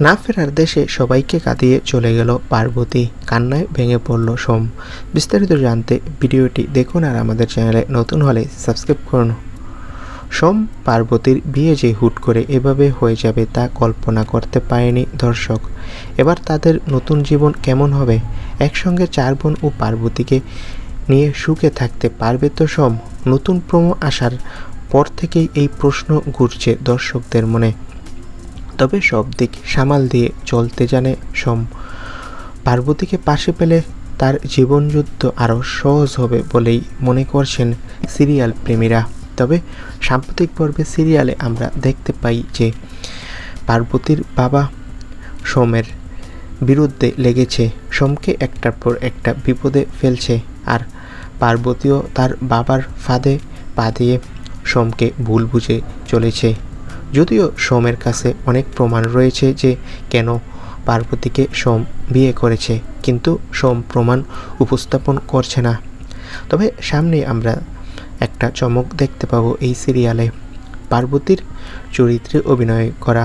না ফেরার দেশে সবাইকে কাঁদিয়ে চলে গেল পার্বতী। কান্নায় ভেঙে পড়ল সোম। বিস্তারিত জানতে ভিডিওটি দেখুন আর আমাদের চ্যানেলে নতুন হলে সাবস্ক্রাইব করুন। সোম পার্বতীর বিয়ে যে হুট করে এভাবে হয়ে যাবে তা কল্পনা করতে পারেনি দর্শক। এবার তাদের নতুন জীবন কেমন হবে? একসঙ্গে চার বোন ও পার্বতীকে নিয়ে সুখে থাকতে পারবে তো সোম? নতুন প্রমো আসার পর থেকেই এই প্রশ্ন ঘুরছে দর্শকদের মনে। তবে সব দিক সামাল দিয়ে চলতে জানে সোম। পার্বতীকে পাশে পেলে তার জীবনযুদ্ধ আরও সহজ হবে বলেই মনে করছেন সিরিয়াল প্রেমীরা। তবে সাম্প্রতিক পর্বে সিরিয়ালে আমরা দেখতে পাই যে পার্বতীর বাবা সোমের বিরুদ্ধে লেগেছে। সোমকে একটার পর একটা বিপদে ফেলছে আর পার্বতীও তার বাবার ফাঁদে পা দিয়ে সোমকে ভুল বুঝে চলেছে। যদিও সোমের কাছে অনেক প্রমাণ রয়েছে যে কেন পার্বতীকে সোম বিয়ে করেছে, কিন্তু সোম প্রমাণ উপস্থাপন করছে না। তবে সামনে আমরা একটা চমক দেখতে পাবো এই সিরিয়ালে। পার্বতীর চরিত্রে অভিনয় করা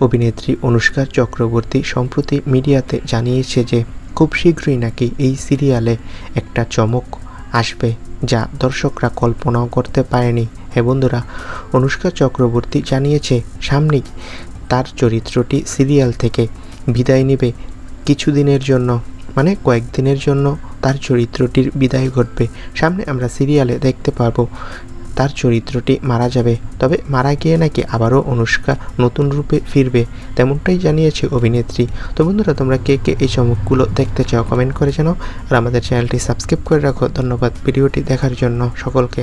অভিনেত্রী অনুষ্কা চক্রবর্তী সম্প্রতি মিডিয়াতে জানিয়েছে যে খুব শীঘ্রই নাকি এই সিরিয়ালে একটা চমক আসবে যা দর্শকরা কল্পনাও করতে পারেনি। হ্যাঁ বন্ধুরা, অনুষ্কা চক্রবর্তী জানিয়েছে সামনেই তার চরিত্রটি সিরিয়াল থেকে বিদায় নেবে। কিছুদিনের জন্য মানে কয়েকদিনের জন্য তার চরিত্রটির বিদায় ঘটবে। সামনে আমরা সিরিয়ালে দেখতে পারব তার চরিত্রটি মারা যাবে। তবে মারা গিয়ে নাকি আবারও অনুষ্কা নতুন রূপে ফিরবে, তেমনটাই জানিয়েছে অভিনেত্রী। তো বন্ধুরা, তোমরা কে কে এই চমকগুলো দেখতে চাও কমেন্ট করে জানাও। আর আমাদের চ্যানেলটি সাবস্ক্রাইব করে রাখো। ধন্যবাদ ভিডিওটি দেখার জন্য সকলকে।